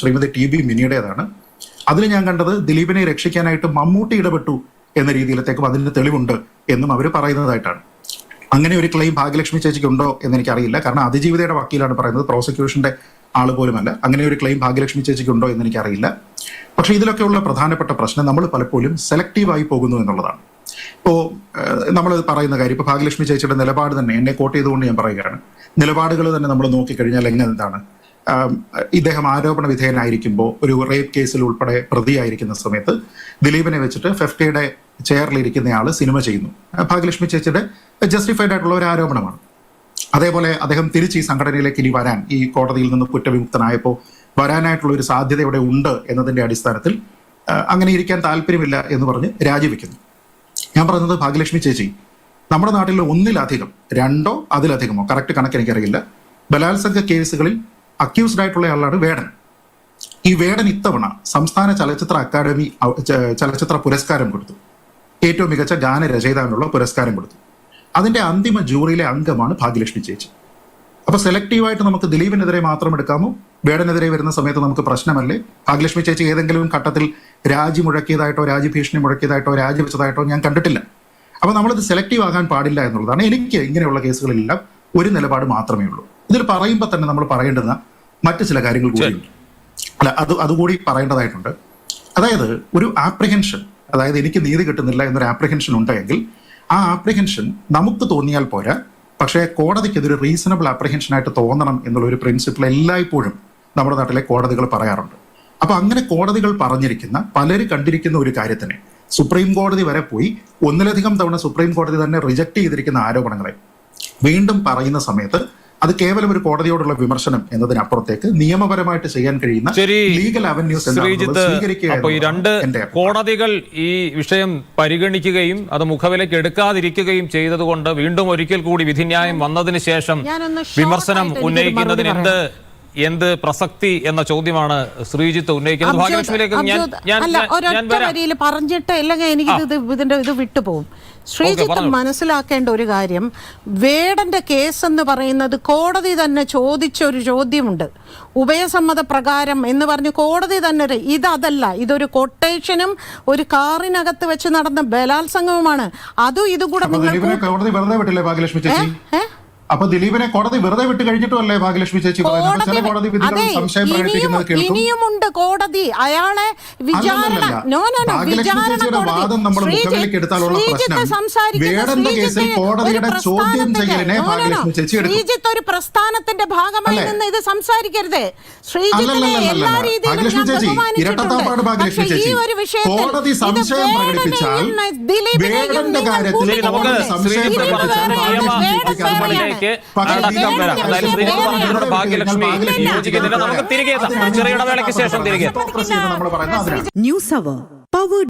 Shrimati T B മിനിയുടേതാണ്. അതിൽ ഞാൻ കണ്ടത് ദിലീപിനെ രക്ഷിക്കാനായിട്ട് മമ്മൂട്ടി ഇടപെട്ടു എന്ന രീതിയിലത്തേക്കും അതിന് തെളിവുണ്ട് എന്നും അവർ പറയുന്നതായിട്ടാണ്. അങ്ങനെ ഒരു ക്ലെയിം ഭാഗ്യലക്ഷ്മി ചേച്ചിക്ക് ഉണ്ടോ എന്ന് എനിക്കറിയില്ല. കാരണം അതിജീവിതയുടെ വക്കീലാണ് പറയുന്നത് പ്രോസിക്യൂഷന്റെ ആൾ പോലുമല്ല. അങ്ങനെ ഒരു ക്ലെയിം ഭാഗ്യലക്ഷ്മി ചേച്ചിക്ക് ഉണ്ടോ എന്ന് എനിക്കറിയില്ല. പക്ഷെ ഇതിലൊക്കെയുള്ള പ്രധാനപ്പെട്ട പ്രശ്നം നമ്മൾ പലപ്പോഴും സെലക്റ്റീവായി പോകുന്നു എന്നുള്ളതാണ്. ഇപ്പോൾ നമ്മൾ പറയുന്ന കാര്യം ഇപ്പോൾ ഭാഗ്യലക്ഷ്മി ചേച്ചിയുടെ നിലപാട് തന്നെ എന്നെ കോട്ട് ചെയ്തുകൊണ്ട് ഞാൻ പറയുകയാണ്. നിലപാടുകൾ തന്നെ നമ്മൾ നോക്കിക്കഴിഞ്ഞാൽ എങ്ങനെ എന്താണ്? ഇദ്ദേഹം ആരോപണ വിധേയനായിരിക്കുമ്പോൾ ഒരു റേപ്പ് കേസിൽ ഉൾപ്പെടെ പ്രതിയായിരിക്കുന്ന സമയത്ത് ദിലീപിനെ വെച്ചിട്ട് ഫെഫ്റ്റയുടെ ചെയറിലിരിക്കുന്നയാൾ സിനിമ ചെയ്യുന്നു. ഭാഗ്യലക്ഷ്മി ചേച്ചിയുടെ ജസ്റ്റിഫൈഡ് ആയിട്ടുള്ള ഒരു ആരോപണമാണ്. അതേപോലെ അദ്ദേഹം തിരിച്ച് ഈ സംഘടനയിലേക്ക് ഇനി വരാൻ ഈ കോടതിയിൽ നിന്ന് കുറ്റവിമുക്തനായപ്പോൾ വരാനായിട്ടുള്ള ഒരു സാധ്യത ഇവിടെ ഉണ്ട് എന്നതിന്റെ അടിസ്ഥാനത്തിൽ അങ്ങനെ ഇരിക്കാൻ താല്പര്യമില്ല എന്ന് പറഞ്ഞ് രാജിവെക്കുന്നു. ഞാൻ പറയുന്നത് ഭാഗ്യലക്ഷ്മി ചേച്ചി നമ്മുടെ നാട്ടിൽ ഒന്നിലധികം രണ്ടോ അതിലധികമോ കറക്റ്റ് കണക്ക് എനിക്കറിയില്ല ബലാത്സംഗ കേസുകളിൽ അക്യൂസ്ഡ് ആയിട്ടുള്ള ആളാണ് വേടൻ. ഈ വേടൻ ഇത്തവണ സംസ്ഥാന ചലച്ചിത്ര അക്കാദമി ചലച്ചിത്ര പുരസ്കാരം കൊടുത്തു. ഏറ്റവും മികച്ച ഗാനരചയിതാവിനുള്ള പുരസ്കാരം കൊടുത്തു. അതിന്റെ അന്തിമ ജൂറിയിലെ അംഗമാണ് ഭാഗ്യലക്ഷ്മി ചേച്ചി. അപ്പൊ സെലക്റ്റീവായിട്ട് നമുക്ക് ദിലീപിനെതിരെ മാത്രം എടുക്കാമോ? വേടനെതിരെ വരുന്ന സമയത്ത് നമുക്ക് പ്രശ്നമല്ലേ? ഭാഗ്യലക്ഷ്മി ചേച്ചി ഏതെങ്കിലും ഘട്ടത്തിൽ രാജി മുഴക്കിയതായിട്ടോ രാജ്യഭീഷണി മുഴക്കിയതായിട്ടോ രാജി വെച്ചതായിട്ടോ ഞാൻ കണ്ടിട്ടില്ല. അപ്പൊ നമ്മളിത് സെലക്റ്റീവ് ആകാൻ പാടില്ല എന്നുള്ളതാണ് എനിക്ക് ഇങ്ങനെയുള്ള കേസുകളിലെല്ലാം ഒരു നിലപാട് മാത്രമേ ഉള്ളൂ. ഇതിൽ പറയുമ്പോൾ തന്നെ നമ്മൾ പറയേണ്ടുന്ന മറ്റു ചില കാര്യങ്ങൾ കൂടി അല്ല അത് അതുകൂടി പറയേണ്ടതായിട്ടുണ്ട്. അതായത് ഒരു ആപ്രിഹെൻഷൻ അതായത് എനിക്ക് നീതി കിട്ടുന്നില്ല എന്നൊരു ആപ്രിഹെൻഷൻ ഉണ്ടെങ്കിൽ ആ ആപ്രിഹെൻഷൻ നമുക്ക് തോന്നിയാൽ പോരാ. പക്ഷേ കോടതിക്ക് ഇതൊരു റീസണബിൾ ആപ്രിഹെൻഷൻ ആയിട്ട് തോന്നണം എന്നുള്ള ഒരു പ്രിൻസിപ്പിൾ എല്ലായ്പ്പോഴും നമ്മുടെ നാട്ടിലെ കോടതികൾ പറയാറുണ്ട്. അപ്പൊ അങ്ങനെ കോടതികൾ പറഞ്ഞിരിക്കുന്ന പലരും കണ്ടിരിക്കുന്ന ഒരു കാര്യത്തിനെ സുപ്രീം കോടതി വരെ പോയി ഒന്നിലധികം തവണ സുപ്രീം കോടതി തന്നെ റിജക്ട് ചെയ്തിരിക്കുന്ന ആരോപണങ്ങളെ വീണ്ടും പറയുന്ന സമയത്ത് അത് കേവലം ഒരു കോടതിയോടുള്ള വിമർശനം എന്നതിനപ്പുറത്തേക്ക് നിയമപരമായിട്ട് ചെയ്യാൻ കഴിയുന്ന ലീഗൽ അവന്യൂസ് അപ്പൊ ഈ രണ്ട് കോടതികൾ ഈ വിഷയം പരിഗണിക്കുകയും അത് മുഖവിലേക്ക് എടുക്കാതിരിക്കുകയും ചെയ്തതുകൊണ്ട് വീണ്ടും ഒരിക്കൽ കൂടി വിധിന്യായം വന്നതിന് ശേഷം വിമർശനം ഉന്നയിക്കുന്നതിന് എന്ത് എന്ത് പ്രസക്തി എന്ന ചോദ്യമാണ് ശ്രീജിത്ത് ഉന്നയിക്കുന്നത്. ഭാഗ്യലക്ഷ്മിയിലേക്ക് വരിയിൽ പറഞ്ഞിട്ട് എനിക്ക് ഇത് ഇതിന്റെ ഇത് വിട്ടുപോകും ശ്രീജിത്ത് മനസ്സിലാക്കേണ്ട ഒരു കാര്യം വേടന്റെ കേസ് എന്ന് പറയുന്നത് കോടതി തന്നെ ചോദിച്ച ഒരു ചോദ്യമുണ്ട്. ഉഭയസമ്മത പ്രകാരം എന്ന് പറഞ്ഞ് കോടതി തന്നെ ഒരു- ഇതല്ല ഇതൊരു കൊട്ടേഷനും ഒരു കാറിനകത്ത് വെച്ച് നടന്ന ബലാത്സംഗവുമാണ്. അതും ഇതും കൂടെ നിങ്ങൾ കോടതി വെറുതെ വിട്ടില്ലേ ഭാഗ്യലക്ഷ്മി ചേച്ചി? അപ്പൊ ദിലീപിനെ കോടതി വെറുതെ വിട്ട് കഴിഞ്ഞിട്ടല്ലേ ഭാഗ്യലക്ഷ്മി ചേച്ചി ചില കോടതി വിധികൾ സംശയം പ്രകടിപ്പിക്കുന്നത് കേൾക്കും. ഇനിയുമുണ്ട് കോടതി. അയാളെ വിചാരണ ഭാഗ്യലക്ഷ്മി ചേച്ചിയുടെ വാദം നമ്മൾ ശ്രീജിത്ത് മുഖവിലേക്ക് എടുത്താലുള്ള ശ്രീജിത്ത് പ്രശ്നം. വേടന്റെ കേസിൽ ശ്രീജിത്ത് കോടതിയുടെ ഒരു ചോദ്യം ചെയ്യലിനെ. ഭാഗ്യലക്ഷ്മി ചേച്ചി ശ്രീജിത്ത് ഒരു പ്രസ്ഥാനത്തിന്റെ ഭാഗമായി നിന്ന് ഇത് സംസാരിക്കരുത്. ശ്രീജിത്തിനെ എല്ലാ രീതിയിലും ഭാഗ്യലക്ഷ്മി ചേച്ചി. ഇരട്ടത്താപ്പാട് ഭാഗ്യലക്ഷ്മി കോടതി സംശയം പ്രകടിപ്പിച്ചാൽ വേടന്റെ കാര്യത്തിൽ. സംശയം വരാം എന്തായാലും ശ്രീജിത്ത് വേറെ പറഞ്ഞതിനോട് ഭാഗ്യലക്ഷ്മി യോജിക്കുന്നില്ല നമുക്ക് തിരികെ എത്താം ചെറിയ ഇടവേളയ്ക്ക് ശേഷം തിരികെ എത്താം News Hour, powered